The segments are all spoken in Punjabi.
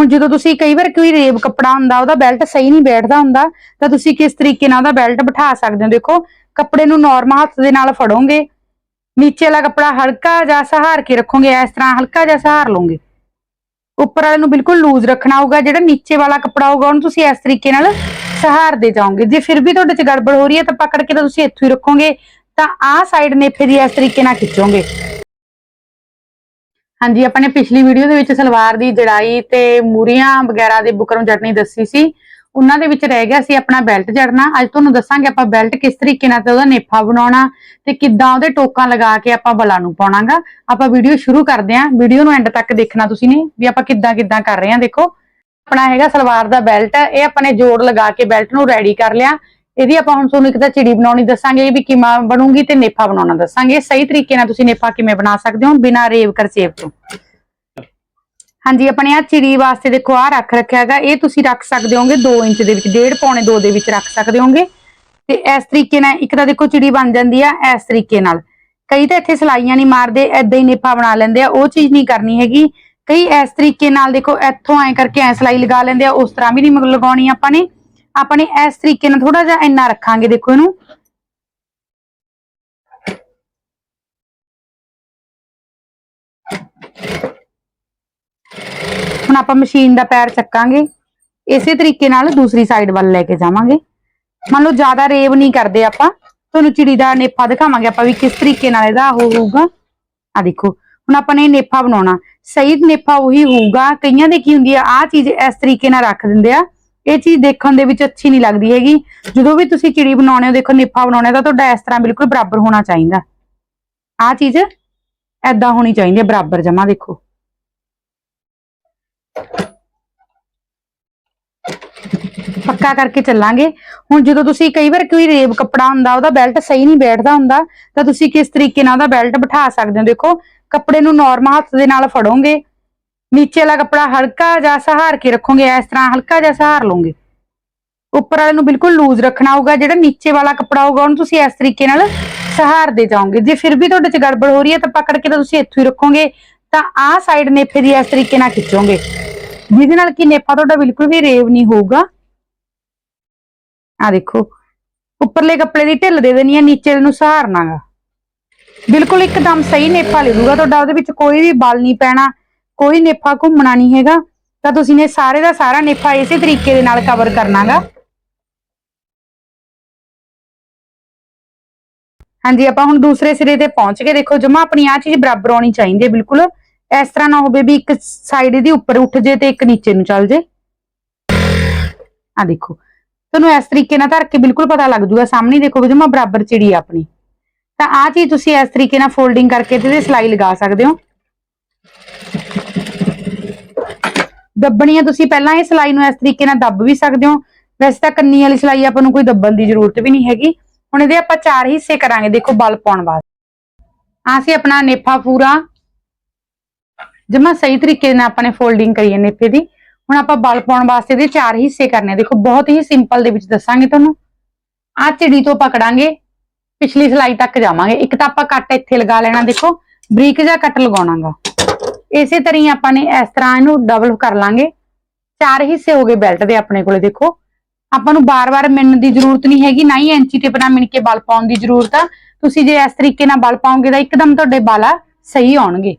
ਹੁਣ ਜਦੋਂ ਤੁਸੀਂ ਕਈ ਵਾਰ ਕੋਈ ਰੇਬ ਕੱਪੜਾ ਹੁੰਦਾ, ਉਹਦਾ ਬੈਲਟ ਸਹੀ ਨਹੀਂ ਬੈਠਦਾ ਹੁੰਦਾ, ਤਾਂ ਤੁਸੀਂ ਕਿਸ ਤਰੀਕੇ ਨਾਲ ਉਹਦਾ ਬੈਲਟ ਬਿਠਾ ਸਕਦੇ ਹੋ? ਦੇਖੋ, ਕੱਪੜੇ ਨੂੰ ਨਾਰਮਲ ਹੱਥ ਦੇ ਨਾਲ ਫੜੋਗੇ, ਨੀਚੇ ਵਾਲਾ ਕੱਪੜਾ ਹਲਕਾ ਜਿਹਾ ਸਹਾਰ ਕੇ ਰੱਖੋਗੇ, ਇਸ ਤਰ੍ਹਾਂ ਹਲਕਾ ਜਿਹਾ ਸਹਾਰ ਲਓਗੇ। ਉੱਪਰ ਵਾਲੇ ਨੂੰ ਬਿਲਕੁਲ ਲੂਜ਼ ਰੱਖਣਾ ਹੋਊਗਾ, ਜਿਹੜਾ ਨੀਚੇ ਵਾਲਾ ਕੱਪੜਾ ਹੋਊਗਾ, ਉਹਨੂੰ ਤੁਸੀਂ ਇਸ ਤਰੀਕੇ ਨਾਲ ਸਹਾਰਦੇ ਜਾਓਗੇ। ਜੇ ਫਿਰ ਵੀ ਤੁਹਾਡੇ 'ਚ ਗੜਬੜ ਹੋ ਰਹੀ ਹੈ, ਤਾਂ ਪਕੜ ਕੇ ਤਾਂ ਤੁਸੀਂ ਇੱਥੋਂ ਹੀ ਰੱਖੋਗੇ, ਤਾਂ ਆਹ ਸਾਈਡ ਨੇਫੇ ਦੀ ਇਸ ਤਰੀਕੇ ਨਾਲ ਖਿੱਚੋਗੇ। ਹਾਂਜੀ, ਆਪਾਂ ਨੇ ਪਿਛਲੀ ਵੀਡੀਓ ਦੇ ਵਿੱਚ ਸਲਵਾਰ ਦੀ ਜੜਾਈ ਤੇ ਮੂਰੀਆਂ ਵਗੈਰਾ ਦੇ ਬੁਕਰਮ ਜੜਨੀ ਦੱਸੀ ਸੀ। ਉਹਨਾਂ ਦੇ ਵਿੱਚ ਰਹਿ ਗਿਆ ਸੀ ਆਪਣਾ ਬੈਲਟ ਜੜਨਾ। ਅੱਜ ਤੁਹਾਨੂੰ ਦੱਸਾਂਗੇ ਆਪਾਂ ਬੈਲਟ ਕਿਸ ਤਰੀਕੇ ਨਾਲ ਤੇ ਉਹਦਾ ਨੇਫਾ ਬਣਾਉਣਾ ਤੇ ਕਿੱਦਾਂ ਉਹਦੇ ਟੋਕਾਂ ਲਗਾ ਕੇ ਆਪਾਂ ਬਲਾ ਨੂੰ ਪਾਉਣਾਗਾ। ਆਪਾਂ ਵੀਡੀਓ ਸ਼ੁਰੂ ਕਰਦੇ ਆਂ ਵੀਡੀਓ ਨੂੰ ਐਂਡ ਤੱਕ ਦੇਖਣਾ ਤੁਸੀਂ ਨੇ ਵੀ ਆਪਾਂ ਕਿੱਦਾਂ ਕਿੱਦਾਂ ਕਰ ਰਹੇ ਆਂ ਦੇਖੋ, ਆਪਣਾ ਹੈਗਾ ਸਲਵਾਰ ਦਾ ਬੈਲਟ ਇਹ ਆਪਾਂ ਨੇ ਜੋੜ ਲਗਾ ਕੇ ਬੈਲਟ ਨੂੰ ਰੈਡੀ ਕਰ ਲਿਆ। ਇਹਦੀ ਆਪਾਂ ਹੁਣ ਤੁਹਾਨੂੰ ਇੱਕ ਤਾਂ ਚਿੜੀ ਬਣਾਉਣੀ ਦੱਸਾਂਗੇ ਵੀ ਕਿਵੇਂ ਬਣੂਗੀ ਤੇ ਨੇਫਾ ਬਣਾਉਣਾ ਦੱਸਾਂਗੇ। ਸਹੀ ਤਰੀਕੇ ਨਾਲ ਤੁਸੀਂ ਨੇਫਾ ਕਿਵੇਂ ਬਣਾ ਸਕਦੇ ਹੋ ਬਿਨਾਂ ਰੇਵ ਕਰਸੇਵ ਤੋਂ। ਹਾਂਜੀ, ਆਪਣੇ ਆ ਚਿੜੀ ਵਾਸਤੇ ਦੇਖੋ ਆ ਰੱਖ ਰੱਖਿਆ ਇਹ ਤੁਸੀਂ ਰੱਖ ਸਕਦੇ ਹੋਗੇ 2 ਇੰਚ ਦੇ ਵਿੱਚ 1.5 ਪੌਣੇ 2 ਦੇ ਵਿੱਚ ਰੱਖ ਸਕਦੇ ਹੋਗੇ। ਤੇ ਇਸ ਤਰੀਕੇ ਨਾਲ ਇੱਕ ਤਾਂ ਦੇਖੋ ਚਿੜੀ ਬਣ ਜਾਂਦੀ ਆ ਇਸ ਤਰੀਕੇ ਨਾਲ। ਕਈ ਤਾਂ ਇੱਥੇ ਸਲਾਈਆਂ ਨਹੀਂ ਮਾਰਦੇ ਐਦਾਂ ਹੀ ਨੇਫਾ ਬਣਾ ਲੈਂਦੇ ਆ, ਉਹ ਚੀਜ਼ ਨਹੀਂ ਕਰਨੀ ਹੈਗੀ। ਕਈ ਇਸ ਤਰੀਕੇ ਨਾਲ ਦੇਖੋ, ਇੱਥੋਂ ਐ ਕਰਕੇ ਐ ਸਲਾਈ ਲਗਾ ਲੈਂਦੇ ਆ, ਉਸ ਤਰ੍ਹਾਂ ਵੀ ਨਹੀਂ ਲਗਾਉਣੀ ਆਪਾਂ ਨੇ। ਆਪਾਂ ਨੇ ਇਸ ਤਰੀਕੇ ਨਾਲ ਥੋੜਾ ਜਿਹਾ ਇੰਨਾ ਰੱਖਾਂਗੇ, ਦੇਖੋ ਇਹਨੂੰ। ਹੁਣ ਆਪਾਂ ਮਸ਼ੀਨ ਦਾ ਪੈਰ ਚੱਕਾਂਗੇ। ਇਸੇ ਤਰੀਕੇ ਨਾਲ ਦੂਸਰੀ ਸਾਈਡ ਵੱਲ ਲੈ ਕੇ ਜਾਵਾਂਗੇ। ਮੰਨ ਲਓ ਜ਼ਿਆਦਾ ਰੇਵ ਨਹੀਂ ਕਰਦੇ ਆਪਾਂ। ਤੁਹਾਨੂੰ ਚਿੜੀ ਦਾ ਨੇਫਾ ਦਿਖਾਵਾਂਗੇ ਆਪਾਂ ਵੀ ਕਿਸ ਤਰੀਕੇ ਨਾਲ ਇਹਦਾ ਉਹ ਹੋਊਗਾ। ਆ ਦੇਖੋ, ਹੁਣ ਆਪਾਂ ਨੇ ਨੇਫਾ ਬਣਾਉਣਾ। ਸਹੀ ਨੇਫਾ ਉਹੀ ਹੋਊਗਾ। ਕਈਆਂ ਦੇ ਕੀ ਹੁੰਦੀ ਆ ਆ ਚੀਜ਼ ਇਸ ਤਰੀਕੇ ਨਾਲ ਰੱਖ ਦਿੰਦੇ ਆ। ਇਹ ਚੀਜ਼ ਦੇਖਣ ਦੇ ਵਿੱਚ ਅੱਛੀ ਨਹੀਂ ਲੱਗਦੀ ਹੈਗੀ। ਜਦੋਂ ਵੀ ਤੁਸੀਂ ਚਿੜੀ ਬਣਾਉਣੇ ਹੋ, ਦੇਖੋ ਨੇਫਾ ਬਣਾਉਣਾ ਤਾਂ ਤੁਹਾਡਾ ਇਸ ਤਰ੍ਹਾਂ ਬਿਲਕੁਲ ਬਰਾਬਰ ਹੋਣਾ ਚਾਹੀਦਾ। ਆ ਚੀਜ਼ ਐਦਾਂ ਹੋਣੀ ਚਾਹੀਦੀ ਹੈ, ਬਰਾਬਰ ਜਮਾ ਦੇਖੋ। ਪੱਕਾ ਕਰਕੇ ਚੱਲਾਂਗੇ। ਹੁਣ ਜਦੋਂ ਤੁਸੀਂ ਕਈ ਵਾਰ ਕੋਈ ਰੇਬ ਕੱਪੜਾ ਹੁੰਦਾ, ਉਹਦਾ ਬੈਲਟ ਸਹੀ ਨਹੀਂ ਬੈਠਦਾ ਹੁੰਦਾ, ਤਾਂ ਤੁਸੀਂ ਕਿਸ ਤਰੀਕੇ ਨਾਲ ਉਹਦਾ ਬੈਲਟ ਬਿਠਾ ਸਕਦੇ ਹੋ, ਦੇਖੋ। ਕੱਪੜੇ ਨੂੰ ਨਾਰਮਲ ਹੱਥ ਦੇ ਨਾਲ ਫੜੋਗੇ ਨੀਚੇ ਵਾਲਾ ਕੱਪੜਾ ਹਲਕਾ ਜਿਹਾ ਸਹਾਰ ਕੇ ਰੱਖੋਗੇ, ਇਸ ਤਰ੍ਹਾਂ ਹਲਕਾ ਜਿਹਾ ਸਹਾਰ ਲਓਗੇ। ਉੱਪਰ ਵਾਲੇ ਨੂੰ ਬਿਲਕੁਲ ਲੂਜ਼ ਰੱਖਣਾ ਹੋਊਗਾ, ਜਿਹੜਾ ਨੀਚੇ ਵਾਲਾ ਕੱਪੜਾ ਹੋਊਗਾ, ਉਹਨੂੰ ਤੁਸੀਂ ਇਸ ਤਰੀਕੇ ਨਾਲ ਸਹਾਰਦੇ ਜਾਓਗੇ। ਜੇ ਫਿਰ ਵੀ ਤੁਹਾਡੇ 'ਚ ਗੜਬੜ ਹੋ ਰਹੀ ਹੈ, ਤਾਂ ਪਕੜ ਕੇ ਤਾਂ ਤੁਸੀਂ ਇੱਥੋਂ ਹੀ ਰੱਖੋਗੇ। ਤਾਂ ਆਹ ਸਾਈਡ ਨੇਫੇ ਦੀ ਇਸ ਤਰੀਕੇ ਨਾਲ ਖਿੱਚੋਗੇ। ਜਿਹਦੇ ਨਾਲ ਕਿ ਨੇਫਾ ਤੁਹਾਡਾ ਬਿਲਕੁਲ ਵੀ ਰੇਵ ਨਹੀਂ ਹੋਊਗਾ। ਆ ਦੇਖੋ, ਉੱਪਰਲੇ ਕੱਪੜੇ ਦੀ ਢਿੱਲ ਦੇ ਦੇਣੀ ਹੈ, ਨੀਚੇ ਨੂੰ ਸਹਾਰਨਾਗਾ ਬਿਲਕੁਲ ਇੱਕਦਮ ਸਹੀ ਨੇਫਾ ਲੈ ਲੂਗਾ ਤੁਹਾਡਾ ਉਹਦੇ ਵਿੱਚ ਕੋਈ ਵੀ ਬਲ ਨਹੀਂ ਪੈਣਾ। ਕੋਈ ਨੇਫਾ ਘੁੰਮਣਾ ਨਹੀਂ ਹੈਗਾ, ਤਾਂ ਤੁਸੀਂ ਨੇ ਸਾਰੇ ਦਾ ਸਾਰਾ ਨੇਫਾ ਇਸੇ ਤਰੀਕੇ ਦੇ ਨਾਲ ਕਵਰ ਕਰਨਾਗਾ। ਹਾਂਜੀ, ਆਪਾਂ ਹੁਣ ਦੂਸਰੇ ਸਿਰੇ ਤੇ ਪਹੁੰਚ ਗਏ। ਦੇਖੋ, ਜਮਾ ਆਪਣੀ ਆ ਚੀਜ਼ ਬਰਾਬਰ ਆਉਣੀ ਚਾਹੀਦੀ ਹੈ, ਬਿਲਕੁਲ। ਇਸ ਤਰ੍ਹਾਂ ਨਾ ਹੋਵੇ ਵੀ ਇੱਕ ਸਾਈਡ ਇਹਦੀ ਉੱਪਰ ਉੱਠ ਜੇ ਤੇ ਇੱਕ ਨੀਚੇ ਨੂੰ ਚੱਲ ਜੇ। ਆ ਦੇਖੋ, ਤੁਹਾਨੂੰ ਇਸ ਤਰੀਕੇ ਨਾਲ ਧਰ ਕੇ ਬਿਲਕੁਲ ਪਤਾ ਲੱਗ ਜੂਗਾ, ਸਾਹਮਣੇ ਦੇਖੋ ਵੀ ਜਮਾ ਬਰਾਬਰ ਚਿੜੀ ਆ ਆਪਣੀ। ਤਾਂ ਆ ਚੀਜ਼ ਤੁਸੀਂ ਇਸ ਤਰੀਕੇ ਨਾਲ ਫੋਲਡਿੰਗ ਕਰਕੇ ਤੇ ਇਹਦੇ ਸਲਾਈ ਲਗਾ ਸਕਦੇ ਹੋ। ਦੱਬਣੀ ਆ ਤੁਸੀਂ ਪਹਿਲਾਂ ਇਹ ਸਲਾਈ ਨੂੰ ਇਸ ਤਰੀਕੇ ਨਾਲ ਦੱਬ ਵੀ ਸਕਦੇ ਹੋ। ਵੈਸੇ ਤਾਂ ਕੰਨੀ ਵਾਲੀ ਸਲਾਈ ਆਪਾਂ ਨੂੰ ਕੋਈ ਦੱਬਣ ਦੀ ਜ਼ਰੂਰਤ ਵੀ ਨਹੀਂ ਹੈਗੀ। ਹੁਣ ਇਹਦੇ ਆਪਾਂ ਚਾਰ ਹਿੱਸੇ ਕਰਾਂਗੇ, ਦੇਖੋ ਬਲ ਪਾਉਣ ਵਾਸਤੇ। ਆ ਆਪਣਾ ਨੇਫਾ ਪੂਰਾ। ਜਮਾ ਸਹੀ ਤਰੀਕੇ ਨਾਲ ਆਪਾਂ ਨੇ ਫੋਲਡਿੰਗ ਕਰੀ ਹੈ ਨੇਫੇ ਦੀ। ਹੁਣ ਆਪਾਂ ਬਲ ਪਾਉਣ ਵਾਸਤੇ ਇਹਦੇ ਚਾਰ ਹਿੱਸੇ ਕਰਨੇ ਦੇਖੋ, ਬਹੁਤ ਹੀ ਸਿੰਪਲ ਦੇ ਵਿੱਚ ਦੱਸਾਂਗੇ ਤੁਹਾਨੂੰ। ਆ ਚਿੜੀ ਤੋਂ ਪਕੜਾਂਗੇ ਪਿਛਲੀ ਸਲਾਈ ਤੱਕ ਜਾਵਾਂਗੇ। ਇੱਕ ਤਾਂ ਆਪਾਂ ਕੱਟ ਇੱਥੇ ਲਗਾ ਲੈਣਾ, ਦੇਖੋ। ਬਰੀਕ ਜਿਹਾ ਕੱਟ ਲਗਾਉਣਾਗਾ। ਇਸੇ ਤਰ੍ਹਾਂ ਹੀ ਆਪਾਂ ਨੇ ਇਸ ਤਰ੍ਹਾਂ ਇਹਨੂੰ ਡਬਲ ਕਰ ਲਾਂਗੇ। ਚਾਰ ਹਿੱਸੇ ਹੋ ਗਏ ਬੈਲਟ ਦੇ ਆਪਣੇ ਕੋਲੇ, ਦੇਖੋ। ਆਪਾਂ ਨੂੰ ਬਾਰ-ਬਾਰ ਮਿਣਨ ਦੀ ਜ਼ਰੂਰਤ ਨਹੀਂ ਹੈਗੀ, ਨਾ ਹੀ ਐਂਚੀ ਟੇਪ ਨਾਲ ਮਿਣ ਕੇ ਬਲ ਪਾਉਣ ਦੀ ਜ਼ਰੂਰਤ ਆ। ਤੁਸੀਂ ਜੇ ਇਸ ਤਰੀਕੇ ਨਾਲ ਬਲ ਪਾਓਗੇ ਤਾਂ ਇੱਕਦਮ ਤੁਹਾਡੇ ਬਲ ਆ ਸਹੀ ਆਉਣਗੇ।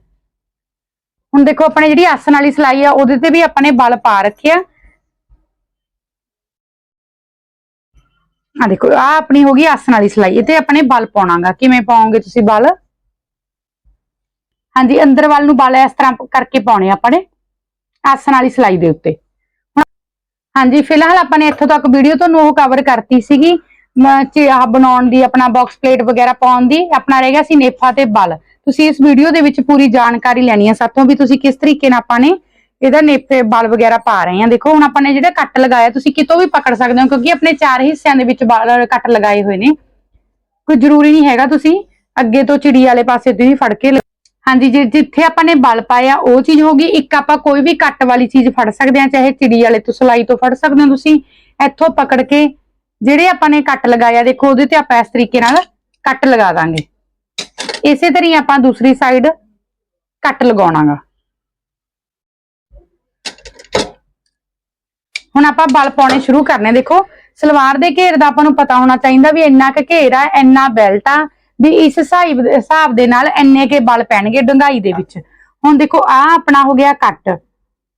ਹੁਣ ਦੇਖੋ, ਆਪਣੇ ਜਿਹੜੀ ਆਸਣ ਵਾਲੀ ਸਲਾਈ ਆ, ਉਹਦੇ ਤੇ ਵੀ ਆਪਾਂ ਨੇ ਬਲ ਪਾ ਰੱਖਿਆ। ਆ ਦੇਖੋ ਆ ਆਪਣੀ ਹੋ ਗਈ ਆਸਣ ਵਾਲੀ ਸਲਾਈ, ਇਹ ਤੇ ਆਪਣੇ ਬਲ ਪਾਉਣਾਗਾ। ਕਿਵੇਂ ਪਾਉਂਗੇ ਤੁਸੀਂ ਬਲ? ਹਾਂਜੀ, ਅੰਦਰ ਵੱਲ ਨੂੰ ਬਲ ਇਸ ਤਰ੍ਹਾਂ ਕਰਕੇ ਪਾਉਣੇ ਆ ਆਪਾਂ ਨੇ। ਆਸਣ ਵਾਲੀ ਸਲਾਈ ਦੇ ਉੱਤੇ। ਹਾਂਜੀ, ਫਿਲਹਾਲ ਆਪਾਂ ਨੇ ਇੱਥੋਂ ਤੱਕ ਵੀਡੀਓ ਤੁਹਾਨੂੰ ਉਹ ਕਵਰ ਕਰਤੀ ਸੀਗੀ। ਆਹ ਬਣਾਉਣ ਦੀ, ਆਪਣਾ ਬਾਕਸ ਪਲੇਟ ਵਗੈਰਾ ਪਾਉਣ ਦੀ। ਆਪਣਾ ਰਹਿ ਗਿਆ ਸੀ ਨੇਫਾ ਤੇ ਬਲ। ਤੁਸੀਂ ਇਸ ਵੀਡੀਓ ਦੇ ਵਿੱਚ ਪੂਰੀ ਜਾਣਕਾਰੀ ਲੈਣੀ ਹੈ ਸਾਥੋਂ ਵੀ ਤੁਸੀਂ ਕਿਸ ਤਰੀਕੇ ਨਾਲ ਆਪਾਂ ਨੇ ਇਹਦਾ ਨੇਫੇ, ਬਲ ਵਗੈਰਾ ਪਾ ਰਹੇ ਹਾਂ ਦੇਖੋ, ਹੁਣ ਆਪਾਂ ਨੇ ਜਿਹੜਾ ਕੱਟ ਲਗਾਇਆ, ਤੁਸੀਂ ਕਿਤੋਂ ਵੀ ਪਕੜ ਸਕਦੇ ਹੋ, ਕਿਉਂਕਿ ਆਪਣੇ ਚਾਰ ਹਿੱਸਿਆਂ ਦੇ ਵਿੱਚ ਬਲ ਕੱਟ ਲਗਾਏ ਹੋਏ ਨੇ। ਕੋਈ ਜ਼ਰੂਰੀ ਨਹੀਂ ਹੈਗਾ ਤੁਸੀਂ ਅੱਗੇ ਤੋਂ ਚਿੜੀ ਵਾਲੇ ਪਾਸੇ ਤੋਂ ਹੀ ਫੜ ਕੇ ਹਾਂਜੀ, ਜੇ, ਜਿੱਥੇ ਆਪਾਂ ਨੇ ਬਲ ਪਾਇਆ ਉਹ ਚੀਜ਼ ਹੋ ਗਈ। ਇੱਕ ਆਪਾਂ ਕੋਈ ਵੀ ਕੱਟ ਵਾਲੀ ਚੀਜ਼ ਫੜ ਸਕਦੇ ਹਾਂ ਚਾਹੇ ਚਿੜੀ ਵਾਲੇ ਤੋਂ, ਸਲਾਈ ਤੋਂ ਫੜ ਸਕਦੇ ਹੋ ਤੁਸੀਂ। ਇੱਥੋਂ ਪਕੜ ਕੇ ਜਿਹੜੇ ਆਪਾਂ ਨੇ ਕੱਟ ਲਗਾਇਆ ਦੇਖੋ ਉਹਦੇ ਤੇ ਆਪਾਂ ਇਸ ਤਰੀਕੇ ਨਾਲ ਕੱਟ ਲਗਾ ਦਾਂਗੇ। ਇਸੇ ਤਰ੍ਹਾਂ ਆਪਾਂ ਦੂਸਰੀ ਸਾਈਡ ਕੱਟ ਲਗਾਉਣਾਗਾ। ਹੁਣ ਆਪਾਂ ਬਲ ਪਾਉਣੇ ਸ਼ੁਰੂ ਕਰਨੇ ਦੇਖੋ, ਸਲਵਾਰ ਦੇ ਘੇਰ ਦਾ ਆਪਾਂ ਨੂੰ ਪਤਾ ਹੋਣਾ ਚਾਹੀਦਾ ਵੀ ਇੰਨਾ ਕੁ ਘੇਰ ਆ, ਇੰਨਾ ਬੈਲਟ ਆ ਵੀ ਇਸ ਹਿਸਾਬ ਦੇ ਹਿਸਾਬ ਦੇ ਨਾਲ ਇੰਨੇ ਕੇ ਬਲ ਪੈਣਗੇ ਡੰਗਾਈ ਦੇ ਵਿੱਚ। ਹੁਣ ਦੇਖੋ ਆ ਆਪਣਾ ਹੋ ਗਿਆ ਕੱਟ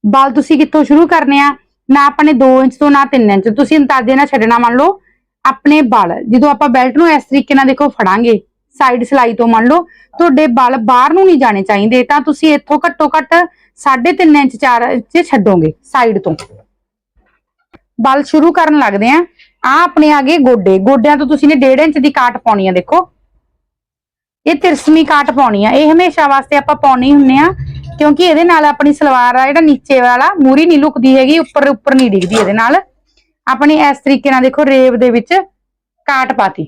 ਬਲ ਤੁਸੀਂ ਕਿੱਥੋਂ ਸ਼ੁਰੂ ਕਰਨੇ ਆ? ਨਾ ਆਪਣੇ 2 ਇੰਚ ਤੋਂ ਨਾ 3 ਇੰਚ। ਤੁਸੀਂ ਅੰਦਾਜ਼ੇ ਨਾਲ ਛੱਡਣਾ ਮੰਨ ਲਓ, ਆਪਣੇ ਬਲ। ਜਦੋਂ ਆਪਾਂ ਬੈਲਟ ਨੂੰ ਇਸ ਤਰੀਕੇ ਨਾਲ ਦੇਖੋ ਫੜਾਂਗੇ, ਸਾਈਡ ਸਲਾਈ ਤੋਂ ਮੰਨ ਲਓ, ਤੁਹਾਡੇ ਬਲ ਬਾਹਰ ਨੂੰ ਨਹੀਂ ਜਾਣੇ ਚਾਹੀਦੇ, ਤਾਂ ਤੁਸੀਂ ਇੱਥੋਂ ਘੱਟੋ ਘੱਟ 3.5 ਇੰਚ 4 ਇੰਚ ਛੱਡੋਗੇ ਸਾਈਡ ਤੋਂ। ਬਲ ਸ਼ੁਰੂ ਕਰਨ ਲੱਗਦੇ ਆ। ਆ ਆਪਣੇ ਆਗੇ ਗੋਡੇ। ਗੋਡਿਆਂ ਤੋਂ ਤੁਸੀਂ ਨੇ 1.5 ਇੰਚ ਦੀ ਕਾਟ ਪਾਉਣੀ ਆ, ਦੇਖੋ। ਇਹ ਤਿਰਸਵੀਂ ਕਾਟ ਪਾਉਣੀ ਆ। ਇਹ ਹਮੇਸ਼ਾ ਵਾਸਤੇ ਆਪਾਂ ਪਾਉਣੀ ਹੁੰਨੇ ਆ, ਕਿਉਂਕਿ ਇਹਦੇ ਨਾਲ ਆਪਣੀ ਸਲਵਾਰ ਆ, ਜਿਹੜਾ ਨੀਚੇ ਵਾਲਾ, ਮੂਰੀ ਨਹੀਂ ਲੁਕਦੀ ਹੈਗੀ, ਉੱਪਰ ਉੱਪਰ ਨਹੀਂ ਡਿੱਗਦੀ ਇਹਦੇ ਨਾਲ। ਆਪਣੀ ਇਸ ਤਰੀਕੇ ਨਾਲ ਦੇਖੋ, ਰੇਬ ਦੇ ਵਿੱਚ ਕਾਟ ਪਾਤੀ।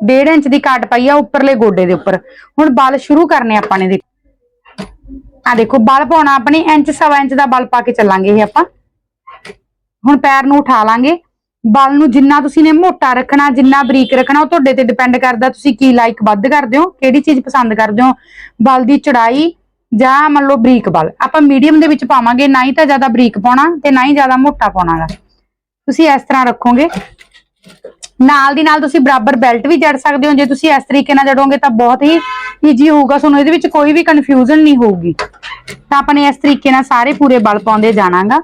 1.5 ਇੰਚ ਦੀ ਕਾਟ ਪਾਈ ਆ, ਉੱਪਰਲੇ ਗੋਡੇ ਦੇ ਉੱਪਰ। ਹੁਣ ਬਲ ਸ਼ੁਰੂ ਕਰਨੇ ਆਪਾਂ ਨੇ ਦੇਖੋ ਆ ਦੇਖੋ, ਬਲ ਪਾਉਣਾ, ਆਪਣੇ ਇੰਚ, ਸਵਾ ਇੰਚ ਦਾ ਬਲ ਪਾ ਕੇ ਚੱਲਾਂਗੇ ਇਹ ਆਪਾਂ। ਹੁਣ ਪੈਰ ਨੂੰ ਉਠਾ ਲਾਂਗੇ। ਬਲ ਨੂੰ ਜਿੰਨਾ ਤੁਸੀਂ ਨੇ ਮੋਟਾ ਰੱਖਣਾ, ਜਿੰਨਾ ਬਰੀਕ ਰੱਖਣਾ, ਉਹ ਤੁਹਾਡੇ ਤੇ ਡਿਪੈਂਡ ਕਰਦਾ, ਤੁਸੀਂ ਕੀ ਲਾਈਕ ਵੱਧ ਕਰਦੇ ਹੋ, ਕਿਹੜੀ ਚੀਜ਼ ਪਸੰਦ ਕਰਦੇ ਹੋ, ਬਲ ਦੀ ਚੜਾਈ ਜਾਂ ਮੰਨ ਲਓ ਬਰੀਕ ਬਲ। ਆਪਾਂ ਮੀਡੀਅਮ ਦੇ ਵਿੱਚ ਪਾਵਾਂਗੇ, ਨਾ ਹੀ ਤਾਂ ਜ਼ਿਆਦਾ ਬਰੀਕ ਪਾਉਣਾ ਤੇ ਨਾ ਹੀ ਜ਼ਿਆਦਾ ਮੋਟਾ ਪਾਉਣਾਗਾ। ਤੁਸੀਂ ਇਸ ਤਰ੍ਹਾਂ ਰੱਖੋਗੇ। ਨਾਲ ਦੀ ਨਾਲ ਤੁਸੀਂ ਬਰਾਬਰ ਬੈਲਟ ਵੀ ਜੜ ਸਕਦੇ ਹੋ। ਜੇ ਤੁਸੀਂ ਇਸ ਤਰੀਕੇ ਨਾਲ ਜੜੋਗੇ ਤਾਂ ਬਹੁਤ ਹੀ ਈਜੀ ਹੋਊਗਾ। ਤੁਹਾਨੂੰ ਇਹਦੇ ਵਿੱਚ ਕੋਈ ਵੀ ਕਨਫਿਊਜ਼ਨ ਨਹੀਂ ਹੋਊਗੀ। ਤਾਂ ਆਪਾਂ ਨੇ ਇਸ ਤਰੀਕੇ ਨਾਲ ਸਾਰੇ ਪੂਰੇ ਬਲ ਪਾਉਂਦੇ ਜਾਣਾਗਾ।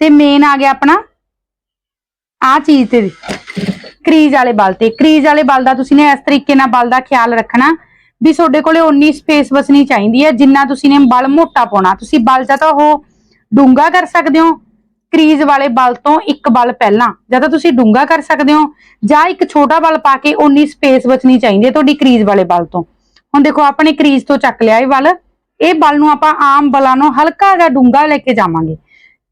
ਤੇ ਮੇਨ ਆ ਗਿਆ ਆਪਣਾ ਆ ਚੀਜ਼ ਤੇ ਕਰੀਜ਼ ਵਾਲੇ ਬਲ ਤੇ। ਕਰੀਜ਼ ਵਾਲੇ ਬਲ ਦਾ ਤੁਸੀਂ ਨੇ ਇਸ ਤਰੀਕੇ ਨਾਲ ਬਲ ਦਾ ਖਿਆਲ ਰੱਖਣਾ ਵੀ ਤੁਹਾਡੇ ਕੋਲੇ ਓਨੀ ਸਪੇਸ ਬਚਣੀ ਚਾਹੀਦੀ ਹੈ ਜਿੰਨਾ ਤੁਸੀਂ ਨੇ ਬਲ ਮੋਟਾ ਪਾਉਣਾ। ਤੁਸੀਂ ਬਲ ਜਾਂ ਤਾਂ ਉਹ ਡੂੰਗਾ ਕਰ ਸਕਦੇ ਹੋ, ਕਰੀਜ਼ ਵਾਲੇ ਬਲ ਤੋਂ ਇੱਕ ਬਲ ਪਹਿਲਾਂ। ਜਾਂ ਤਾਂ ਤੁਸੀਂ ਡੂੰਗਾ ਕਰ ਸਕਦੇ ਹੋ ਜਾਂ ਇੱਕ ਛੋਟਾ ਬਲ ਪਾ ਕੇ ਓਨੀ ਸਪੇਸ ਬਚਣੀ ਚਾਹੀਦੀ ਹੈ ਤੁਹਾਡੀ ਕਰੀਜ਼ ਵਾਲੇ ਬਲ ਤੋਂ। ਹੁਣ ਦੇਖੋ, ਆਪਣੇ ਕਰੀਜ਼ ਤੋਂ ਚੱਕ ਲਿਆ ਇਹ ਬਲ। ਇਹ ਬਲ ਨੂੰ ਆਪਾਂ ਆਮ ਬਲਾਂ ਨੂੰ ਹਲਕਾ ਜਿਹਾ ਡੂੰਗਾ ਲੈ ਕੇ ਜਾਵਾਂਗੇ।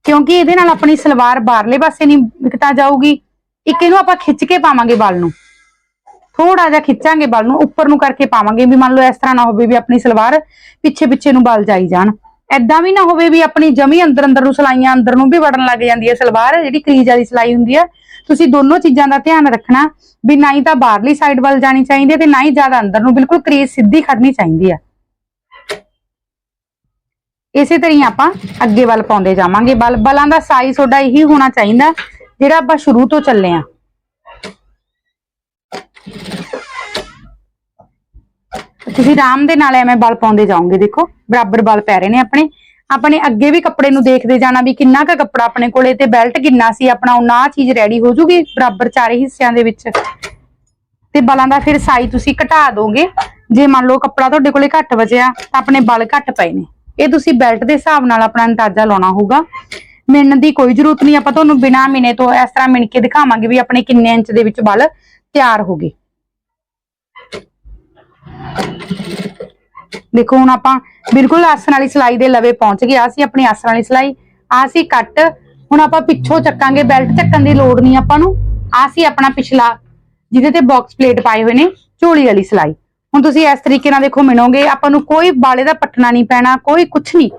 ਕਿਉਂਕਿ ਇਹਦੇ ਨਾਲ ਆਪਣੀ ਸਲਵਾਰ ਬਾਹਰਲੇ ਪਾਸੇ ਨਹੀਂ ਵਿਕਤਾ ਜਾਊਗੀ। ਇੱਕ ਇਹਨੂੰ ਆਪਾਂ ਖਿੱਚ ਕੇ ਪਾਵਾਂਗੇ ਬਲ ਨੂੰ। ਥੋੜਾ ਜਿਹਾ ਖਿੱਚਾਂਗੇ ਬਲ ਨੂੰ, ਉੱਪਰ ਨੂੰ ਕਰਕੇ ਪਾਵਾਂਗੇ ਵੀ ਮੰਨ ਲਓ ਇਸ ਤਰ੍ਹਾਂ ਨਾ ਹੋਵੇ ਵੀ ਆਪਣੀ ਸਲਵਾਰ ਪਿੱਛੇ ਪਿੱਛੇ ਨੂੰ ਬਲ ਜਾਈ ਜਾਣ। ਐਦਾਂ ਵੀ ਨਾ ਹੋਵੇ ਵੀ ਆਪਣੀ ਜਮੀ ਅੰਦਰ ਅੰਦਰ ਨੂੰ ਸਲਾਈਆਂ ਅੰਦਰ ਨੂੰ ਵੀ ਵੜਨ ਲੱਗ ਜਾਂਦੀ ਹੈ ਸਲਵਾਰ, ਜਿਹੜੀ ਕਰੀਜ਼ ਵਾਲੀ ਸਲਾਈ ਹੁੰਦੀ ਹੈ। ਤੁਸੀਂ ਦੋਨੋਂ ਚੀਜ਼ਾਂ ਦਾ ਧਿਆਨ ਰੱਖਣਾ ਵੀ ਨਾ ਹੀ ਤਾਂ ਬਾਹਰਲੀ ਸਾਈਡ ਵੱਲ ਜਾਣੀ ਚਾਹੀਦੀ ਹੈ ਤੇ ਨਾ ਹੀ ਜ਼ਿਆਦਾ ਅੰਦਰ ਨੂੰ ਬਿਲਕੁਲ ਕਰੀਜ਼ ਸਿੱਧੀ ਖੜਨੀ ਚਾਹੀਦੀ ਹੈ। ਇਸੇ ਤਰ੍ਹਾਂ ਆਪਾਂ ਅੱਗੇ ਵੱਲ ਪਾਉਂਦੇ ਜਾਵਾਂਗੇ। ਬਲ, ਬਲਾਂ ਦਾ ਸਾਈਜ਼ ਤੁਹਾਡਾ ਇਹੀ ਹੋਣਾ ਚਾਹੀਦਾ, ਜਿਹੜਾ ਆਪਾਂ ਸ਼ੁਰੂ ਤੋਂ ਚੱਲੇ ਆ। ਤੁਸੀਂ ਆਰਾਮ ਦੇ ਨਾਲ ਐਵੇਂ ਬਲ ਪਾਉਂਦੇ ਜਾਓਗੇ, ਦੇਖੋ, ਬਰਾਬਰ ਬਲ ਪੈ ਰਹੇ ਨੇ ਆਪਣੇ। ਆਪਣੇ ਅੱਗੇ ਵੀ ਕੱਪੜੇ ਨੂੰ ਦੇਖਦੇ ਜਾਣਾ ਵੀ ਕਿੰਨਾ ਕੁ ਕੱਪੜਾ ਆਪਣੇ ਕੋਲੇ ਤੇ ਬੈਲਟ ਕਿੰਨਾ ਸੀ, ਆਪਣਾ ਉਹਨਾਂ ਆਹ ਚੀਜ਼ ਰੈਡੀ ਹੋ ਜੂਗੀ ਬਰਾਬਰ ਚਾਰੇ ਹਿੱਸਿਆਂ ਦੇ ਵਿੱਚ। ਤੇ ਬਲਾਂ ਦਾ ਫਿਰ ਸਾਈ ਤੁਸੀਂ ਘਟਾ ਦੋਗੇ। ਜੇ ਮੰਨ ਲਓ ਕੱਪੜਾ ਤੁਹਾਡੇ ਕੋਲੇ ਘੱਟ ਬਚਿਆ ਤਾਂ ਆਪਣੇ ਬਲ ਘੱਟ ਪਏ ਨੇ। ਇਹ ਤੁਸੀਂ ਬੈਲਟ ਦੇ ਹਿਸਾਬ ਨਾਲ ਆਪਣਾ ਅੰਦਾਜ਼ਾ ਲਾਉਣਾ ਹੋਊਗਾ। ਮਿਣਨ ਦੀ ਕੋਈ ਜ਼ਰੂਰਤ ਨਹੀਂ, ਆਪਾਂ ਤੁਹਾਨੂੰ ਬਿਨਾ ਮਿਨੇ ਤੋਂ ਇਸ ਤਰ੍ਹਾਂ ਮਿਣ ਕੇ ਦਿਖਾਵਾਂਗੇ ਵੀ ਆਪਣੇ ਕਿੰਨੇ ਇੰਚ ਦੇ ਵਿੱਚ ਬਲ ਤਿਆਰ ਹੋ ਗਏ। ਦੇਖੋ, ਹੁਣ ਆਪਾਂ ਬਿਲਕੁਲ ਆਸਣ ਵਾਲੀ ਸਿਲਾਈ ਦੇ ਲਵੇ ਪਹੁੰਚ ਗਏ ਆ ਸੀ ਆਪਣੀ ਆਸਣ ਵਾਲੀ ਸਿਲਾਈ ਆ ਸੀ ਕੱਟ। ਹੁਣ ਆਪਾਂ ਪਿੱਛੋਂ ਚੱਕਾਂਗੇ ਬੈਲਟ ਚੱਕਣ ਦੀ ਲੋੜ ਨਹੀਂ ਆਪਾਂ ਨੂੰ। ਆ ਸੀ ਆਪਣਾ ਪਿਛਲਾ, ਜਿਹਦੇ ਤੇ ਬਾਕਸ ਪਲੇਟ ਪਾਏ ਹੋਏ ਨੇ, ਝੋਲੀ ਵਾਲੀ ਸਿਲਾਈ। ਹੁਣ ਤੁਸੀਂ ਇਸ ਤਰੀਕੇ ਨਾਲ ਦੇਖੋ ਮਿਣੋਗੇ, ਆਪਾਂ ਨੂੰ ਕੋਈ ਬਾਲੇ ਦਾ ਪੱਟਣਾ ਨਹੀਂ ਪੈਣਾ, ਕੋਈ ਕੁਛ ਨਹੀਂ।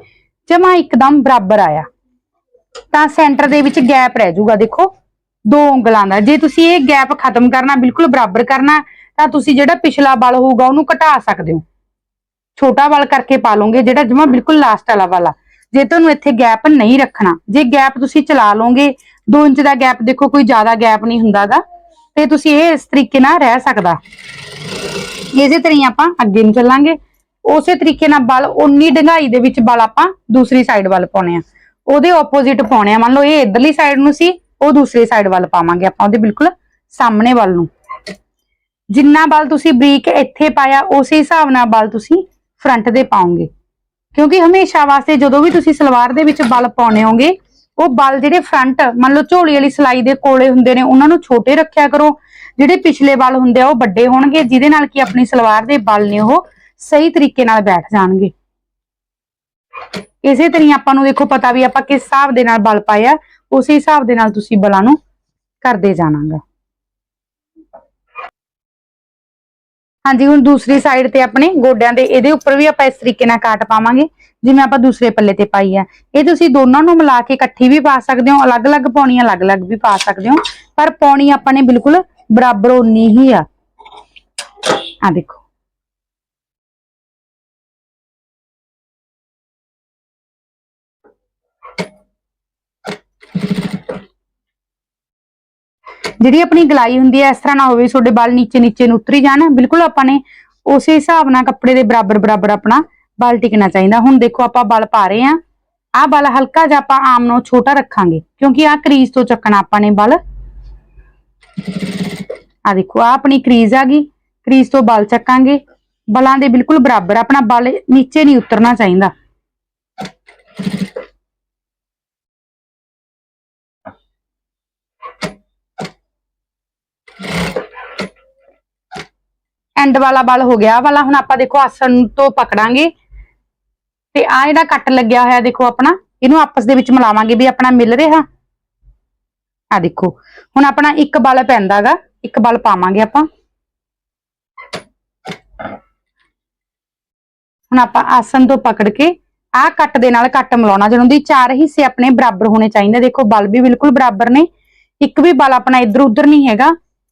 ਜਮਾ ਇੱਕਦਮ ਬਰਾਬਰ ਆਇਆ। ਤਾਂ ਸੈਂਟਰ ਦੇ ਵਿੱਚ ਗੈਪ ਰਹਿ ਜਾਊਗਾ, ਦੇਖੋ। ਦੋ ਉਂਗਲਾਂ ਦਾ ਜੇ ਤੁਸੀਂ ਇਹ ਗੈਪ ਖਤਮ ਕਰਨਾ, ਬਿਲਕੁਲ ਬਰਾਬਰ ਕਰਨਾ, ਤਾਂ ਤੁਸੀਂ ਜਿਹੜਾ ਪਿਛਲਾ ਬਲ ਹੋਊਗਾ, ਉਹਨੂੰ ਘਟਾ ਸਕਦੇ ਹੋ। ਛੋਟਾ ਬਲ ਕਰਕੇ ਪਾ ਲਓਗੇ, ਜਿਹੜਾ ਜਮਾ ਬਿਲਕੁਲ ਲਾਸਟ ਵਾਲਾ ਵਾਲਾ। ਜੇ ਤੁਹਾਨੂੰ ਇੱਥੇ ਗੈਪ ਨਹੀਂ ਰੱਖਣਾ, ਜੇ ਗੈਪ ਤੁਸੀਂ ਚਲਾ ਲਓਗੇ 2 ਇੰਚ ਦਾ ਗੈਪ ਦੇਖੋ, ਕੋਈ ਜ਼ਿਆਦਾ ਗੈਪ ਨਹੀਂ ਹੁੰਦਾਗਾ। ਤੇ ਤੁਸੀਂ ਇਹ ਇਸ ਤਰੀਕੇ ਨਾਲ ਰਹਿ ਸਕਦਾ। ਇਸੇ ਤਰ੍ਹਾਂ ਆਪਾਂ ਅੱਗੇ ਨੂੰ ਚੱਲਾਂਗੇ। ਉਸੇ ਤਰੀਕੇ ਨਾਲ ਬਲ ਉਨੀ ਡੰਗਾਈ ਦੇ ਵਿੱਚ ਬਲ ਆਪਾਂ ਦੂਸਰੀ ਸਾਈਡ ਵੱਲ ਪਾਉਣੇ ਆ। ਉਹਦੇ ਆਪੋਜ਼ਿਟ ਪਾਉਣੇ ਆ। ਮੰਨ ਲਓ ਇਹ ਇਧਰਲੀ ਸਾਈਡ ਨੂੰ ਸੀ, ਉਹ ਦੂਸਰੀ ਸਾਈਡ ਵੱਲ ਪਾਵਾਂਗੇ ਆਪਾਂ ਉਹਦੇ ਬਿਲਕੁਲ ਸਾਹਮਣੇ ਵੱਲ ਨੂੰ। ਜਿੰਨਾ ਬਲ ਤੁਸੀਂ ਬਰੀਕ ਇੱਥੇ ਪਾਇਆ, ਉਸੇ ਹਿਸਾਬ ਨਾਲ ਬਲ ਤੁਸੀਂ ਫਰੰਟ ਦੇ ਪਾਉਂਗੇ ਕਿਉਂਕਿ ਹਮੇਸ਼ਾ ਵਾਸਤੇ ਜਦੋਂ ਵੀ ਤੁਸੀਂ ਸਲਵਾਰ ਦੇ ਵਿੱਚ ਬਲ ਪਾਉਣੇ ਹੋਗੇ ਉਹ ਬਲ ਜਿਹੜੇ ਫਰੰਟ ਮੰਨ ਲਓ ਝੋਲੀ ਵਾਲੀ ਸਲਾਈ ਦੇ ਕੋਲੇ ਹੁੰਦੇ ਨੇ, ਉਹਨਾਂ ਨੂੰ ਛੋਟੇ ਰੱਖਿਆ ਕਰੋ। ਜਿਹੜੇ ਪਿਛਲੇ ਬਲ ਹੁੰਦੇ ਆ, ਉਹ ਵੱਡੇ ਹੋਣਗੇ, ਜਿਹਦੇ ਨਾਲ ਕਿ ਆਪਣੀ ਸਲਵਾਰ ਦੇ ਬਲ ਨੇ ਉਹ ਸਹੀ ਤਰੀਕੇ ਨਾਲ ਬੈਠ ਜਾਣਗੇ। ਇਸੇ ਤਰ੍ਹਾਂ ਆਪਾਂ ਨੂੰ ਦੇਖੋ ਪਤਾ ਵੀ ਆਪਾਂ ਕਿਸ ਹਿਸਾਬ ਦੇ ਨਾਲ ਬਲ ਪਾਇਆ, ਉਸੇ ਹਿਸਾਬ ਦੇ ਨਾਲ ਤੁਸੀਂ ਬਲਾਂ ਨੂੰ ਕਰਦੇ ਜਾਣਾਗਾ। ਹਾਂਜੀ, ਹੁਣ ਦੂਸਰੀ ਸਾਈਡ ਤੇ ਆਪਣੇ ਗੋਡਿਆਂ ਦੇ, ਇਹਦੇ ਉੱਪਰ ਵੀ ਆਪਾਂ ਇਸ ਤਰੀਕੇ ਨਾਲ ਕਾਟ ਪਾਵਾਂਗੇ, ਜਿਵੇਂ ਆਪਾਂ ਦੂਸਰੇ ਪੱਲੇ ਤੇ ਪਾਈ ਆ ਇਹ ਤੁਸੀਂ ਦੋਨਾਂ ਨੂੰ ਮਿਲਾ ਕੇ ਇਕੱਠੀ ਵੀ ਪਾ ਸਕਦੇ ਹੋ, ਅਲੱਗ-ਅਲੱਗ ਪਾਉਣੀਆਂ ਅਲੱਗ-ਅਲੱਗ ਵੀ ਪਾ ਸਕਦੇ ਹੋ, ਪਰ ਪਾਉਣੀ ਆਪਾਂ ਨੇ ਬਿਲਕੁਲ ਬਰਾਬਰ ਉਨੀ ਹੀ ਆ। ਆ ਦੇਖੋ। ਜਿਹੜੀ ਆਪਣੀ ਗਲਾਈ ਹੁੰਦੀ ਹੈ, ਇਸ ਤਰ੍ਹਾਂ ਨਾ ਹੋਵੇ ਤੁਹਾਡੇ ਵਾਲ ਨੀਚੇ ਨੀਚੇ ਨੂੰ ਉਤਰੀ ਜਾਣ। ਬਿਲਕੁਲ ਆਪਾਂ ਨੇ ਉਸੇ ਹਿਸਾਬ ਨਾਲ ਕੱਪੜੇ ਦੇ ਬਰਾਬਰ ਬਰਾਬਰ ਆਪਣਾ ਵਾਲ ਟਿਕਣਾ ਚਾਹੀਦਾ। ਹੁਣ ਦੇਖੋ ਆਪਾਂ ਵਾਲ ਪਾ ਰਹੇ ਆ ਆਹ ਵਾਲ ਹਲਕਾ ਜਿਹਾ ਆਪਾਂ ਆਮ ਨਾਲੋਂ ਛੋਟਾ ਰੱਖਾਂਗੇ, ਕਿਉਂਕਿ ਆਹ ਕਰੀਜ਼ ਤੋਂ ਚੱਕਣਾ ਆਪਾਂ ਨੇ ਵਾਲ ਆ ਦੇਖੋ ਆ ਆਪਣੀ ਕਰੀਜ਼ ਆ ਗਈ। ਕਰੀਜ਼ ਤੋਂ ਵਾਲ ਚੱਕਾਂਗੇ। ਵਾਲਾਂ ਦੇ ਬਿਲਕੁਲ ਬਰਾਬਰ ਆਪਣਾ ਵਾਲ ਨੀਚੇ ਨਹੀਂ ਉਤਰਨਾ ਚਾਹੀਦਾ। ਐਂਡ ਵਾਲਾ ਬਲ ਹੋ ਗਿਆ ਆਹ ਵਾਲਾ, ਹੁਣ ਆਪਾਂ ਦੇਖੋ ਆਸਣ ਤੋਂ ਪਕੜਾਂਗੇ। ਤੇ ਆ ਜਿਹੜਾ ਕੱਟ ਲੱਗਿਆ ਹੋਇਆ ਦੇਖੋ ਆਪਣਾ, ਇਹਨੂੰ ਆਪਸ ਦੇ ਵਿੱਚ ਮਿਲਾਵਾਂਗੇ ਵੀ ਆਪਣਾ ਮਿਲ ਰਿਹਾ। ਆ ਦੇਖੋ, ਹੁਣ ਆਪਣਾ ਇੱਕ ਬਲ ਪੈਂਦਾਗਾ, ਇੱਕ ਬਲ ਪਾਵਾਂਗੇ ਆਪਾਂ। ਹੁਣ ਆਪਾਂ ਆਸਣ ਤੋਂ ਪਕੜ ਕੇ ਆਹ ਕੱਟ ਦੇ ਨਾਲ ਕੱਟ ਮਿਲਾਉਣਾ, ਜਦੋਂ ਦੀ ਚਾਰ ਹਿੱਸੇ ਆਪਣੇ ਬਰਾਬਰ ਹੋਣੇ ਚਾਹੀਦੇ ਦੇਖੋ ਬਲ ਵੀ ਬਿਲਕੁਲ ਬਰਾਬਰ ਨੇ, ਇੱਕ ਵੀ ਬਲ ਆਪਣਾ ਇੱਧਰ ਉਧਰ ਨਹੀਂ ਹੈਗਾ।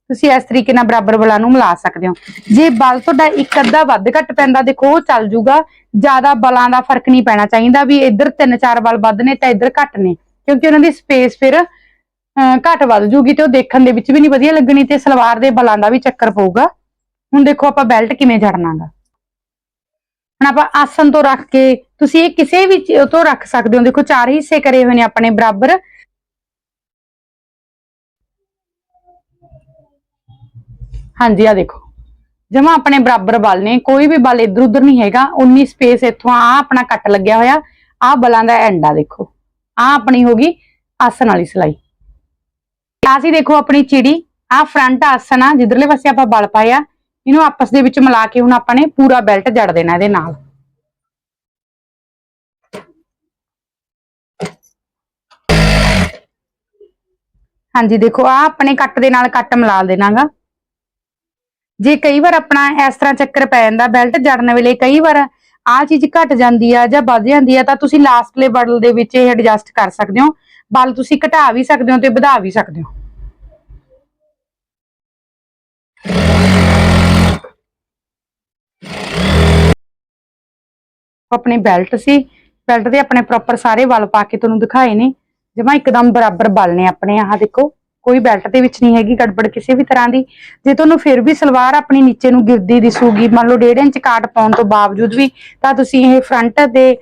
ਤੁਸੀਂ ਇਸ ਤਰੀਕੇ ਨਾਲ ਬਰਾਬਰ ਬਲਾਂ ਨੂੰ ਮਿਲਾ ਸਕਦੇ ਹੋ। ਜੇ ਬਲ ਤੁਹਾਡਾ ਇੱਕ ਅੱਧਾ ਵੱਧ ਘੱਟ ਪੈਂਦਾ, ਦੇਖੋ, ਉਹ ਚੱਲ ਜੂਗਾ। ਜ਼ਿਆਦਾ ਬਲਾਂ ਦਾ ਫ਼ਰਕ ਨਹੀਂ ਪੈਣਾ ਚਾਹੀਦਾ ਵੀ ਇੱਧਰ ਤਿੰਨ ਚਾਰ ਬਲ ਵੱਧ ਨੇ ਤਾਂ ਇੱਧਰ ਘੱਟ ਨੇ, ਕਿਉਂਕਿ ਉਹਨਾਂ ਦੀ ਸਪੇਸ ਫਿਰ ਘੱਟ ਵੱਧ ਜੂਗੀ ਤੇ ਉਹ ਦੇਖਣ ਦੇ ਵਿੱਚ ਵੀ ਨਹੀਂ ਵਧੀਆ ਲੱਗਣੀ ਤੇ ਸਲਵਾਰ ਦੇ ਬਲਾਂ ਦਾ ਵੀ ਚੱਕਰ ਪਊਗਾ। ਹੁਣ ਦੇਖੋ ਆਪਾਂ ਬੈਲਟ ਕਿਵੇਂ ਜੜਨਾਗਾ। ਹੁਣ ਆਪਾਂ ਆਸਨ ਤੋਂ ਰੱਖ ਕੇ ਤੁਸੀਂ ਇਹ ਕਿਸੇ ਵੀ ਤੋਂ ਰੱਖ ਸਕਦੇ ਹੋ। ਦੇਖੋ, ਚਾਰ ਹਿੱਸੇ ਕਰੇ ਹੋਏ ਨੇ ਆਪਣੇ ਬਰਾਬਰ। ਹਾਂਜੀ ਆ ਦੇਖੋ। ਜਮਾ ਆਪਣੇ ਬਰਾਬਰ ਬਲ ਨੇ, ਕੋਈ ਵੀ ਬਲ ਇਧਰ ਉਧਰ ਨਹੀਂ ਹੈਗਾ ਉਨੀ ਸਪੇਸ ਇੱਥੋਂ ਆ ਆਪਣਾ ਕੱਟ ਲੱਗਿਆ ਹੋਇਆ ਆ ਬਲਾਂ ਦਾ ਐਂਡ ਆ ਦੇਖੋ। ਆ ਆਪਣੀ ਹੋ ਗਈ ਆਸਨ ਵਾਲੀ ਸਿਲਾਈ। ਆ ਦੇਖੋ ਆਪਣੀ ਚਿੜੀ ਆ ਫਰੰਟ ਆਸਨ ਆ, ਜਿੱਧਰਲੇ ਪਾਸੇ ਆਪਾਂ ਬਲ ਪਾਇਆ ਇਹਨੂੰ ਆਪਸ ਦੇ ਵਿੱਚ ਮਿਲਾ ਕੇ ਹੁਣ ਆਪਾਂ ਨੇ ਪੂਰਾ ਬੈਲਟ ਜੜ ਦੇਣਾ ਇਹਦੇ ਨਾਲ। ਹਾਂਜੀ, ਦੇਖੋ ਆ ਆਪਣੇ ਕੱਟ ਦੇ ਨਾਲ ਕੱਟ ਮਿਲਾ ਦੇਣਾਗਾ। ਜੇ ਕਈ ਵਾਰ ਆਪਣਾ ਇਸ ਤਰ੍ਹਾਂ ਚੱਕਰ ਪੈ ਜਾਂਦਾ, ਬੈਲਟ ਜੜਨ ਵੇਲੇ ਕਈ ਵਾਰ ਆ ਚੀਜ਼ ਘਟ ਜਾਂਦੀ ਆ ਜਾਂ ਵੱਧ ਜਾਂਦੀ ਆ, ਤਾਂ ਤੁਸੀਂ ਲਾਸਟਲੇ ਬਟਲ ਦੇ ਵਿੱਚ ਇਹ ਐਡਜਸਟ ਕਰ ਸਕਦੇ ਹੋ। ਬਲ ਤੁਸੀਂ ਘਟਾ ਵੀ ਸਕਦੇ ਹੋ ਤੇ ਵਧਾ ਵੀ ਸਕਦੇ ਹੋ। ਆਪਣੇ ਬੈਲਟ ਸੀ ਬੈਲਟ ਦੇ ਆਪਣੇ ਪ੍ਰੋਪਰ ਸਾਰੇ ਬਲ ਪਾ ਕੇ ਤੁਹਾਨੂੰ ਦਿਖਾਏ ਨੇ। ਜਮਾ ਇੱਕਦਮ ਬਰਾਬਰ ਬਲ ਨੇ ਆਪਣੇ, ਆਹ ਦੇਖੋ। ਕੋਈ ਬੈਲਟ ਦੇ ਵਿੱਚ ਨਹੀਂ ਹੈਗੀ, ਗੜਬੜ ਕਿਸੇ ਵੀ ਤਰ੍ਹਾਂ ਦੀ। ਜੇ ਤੁਹਾਨੂੰ ਫਿਰ ਵੀ ਸਲਵਾਰ ਆਪਣੀ ਨੀਚੇ ਨੂੰ ਗਿਰਦੀ ਦਿਸੂਗੀ, ਮੰਨ ਲਓ 1.5 ਇੰਚ ਕਾਟ ਪਾਉਣ ਤੋਂ ਬਾਵਜੂਦ ਵੀ, ਤਾਂ ਤੁਸੀਂ ਇਹ ਫਰੰਟ ਦੇ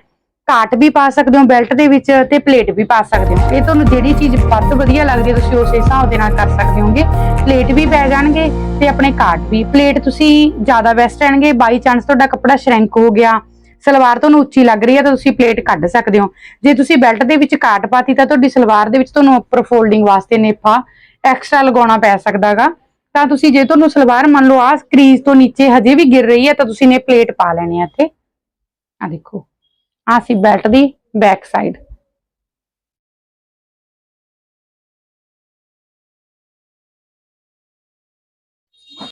ਕਾਟ ਵੀ ਪਾ ਸਕਦੇ ਹੋ, ਬੈਲਟ ਦੇ ਵਿੱਚ ਤੇ ਪਲੇਟ ਵੀ ਪਾ ਸਕਦੇ ਹੋ। ਇਹ ਤੁਹਾਨੂੰ ਜਿਹੜੀ ਚੀਜ਼ ਵੱਧ ਵਧੀਆ ਲੱਗਦੀ ਹੈ, ਤੁਸੀਂ ਉਸ ਹਿਸਾਬ ਦੇ ਨਾਲ ਕਰ ਸਕਦੇ ਹੋਗੇ। ਪਲੇਟ ਵੀ ਪੈ ਜਾਣਗੇ ਤੇ ਆਪਣੇ ਕਾਟ ਵੀ। ਪਲੇਟ ਤੁਸੀਂ ਜ਼ਿਆਦਾ ਬੈਸਟ ਰਹਿਣਗੇ। ਬਾਈ ਚਾਂਸ ਤੁਹਾਡਾ ਕੱਪੜਾ ਸ਼ਰਿੰਕ ਹੋ ਗਿਆ। ਸਲਵਾਰ ਤੁਹਾਨੂੰ ਉੱਚੀ ਲੱਗ ਰਹੀ ਹੈ ਤਾਂ ਤੁਸੀਂ ਪਲੇਟ ਕੱਢ ਸਕਦੇ ਹੋ। ਜੇ ਤੁਸੀਂ ਬੈਲਟ ਦੇ ਵਿੱਚ ਕਾਟ ਪਾਤੀ ਤਾਂ ਤੁਹਾਡੀ ਸਲਵਾਰ ਦੇ ਵਿੱਚ ਤੁਹਾਨੂੰ ਉੱਪਰ ਫੋਲਡਿੰਗ ਵਾਸਤੇ ਨੇਫਾ ਐਕਸਟਰਾ ਲਗਾਉਣਾ ਪੈ ਸਕਦਾਗਾ ਤਾਂ ਤੁਸੀਂ ਜੇ ਤੁਹਾਨੂੰ ਸਲਵਾਰ ਮੰਨ ਲਓ ਆਹ ਕਰੀਜ਼ ਤੋਂ ਨੀਚੇ ਹਜੇ ਵੀ ਗਿਰ ਰਹੀ ਹੈ ਤਾਂ ਤੁਸੀਂ ਨੇ ਪਲੇਟ ਪਾ ਲੈਣੀ ਹੈ ਇੱਥੇ। ਆ ਦੇਖੋ ਆ ਸੀ ਬੈਲਟ ਦੀ ਬੈਕ ਸਾਈਡ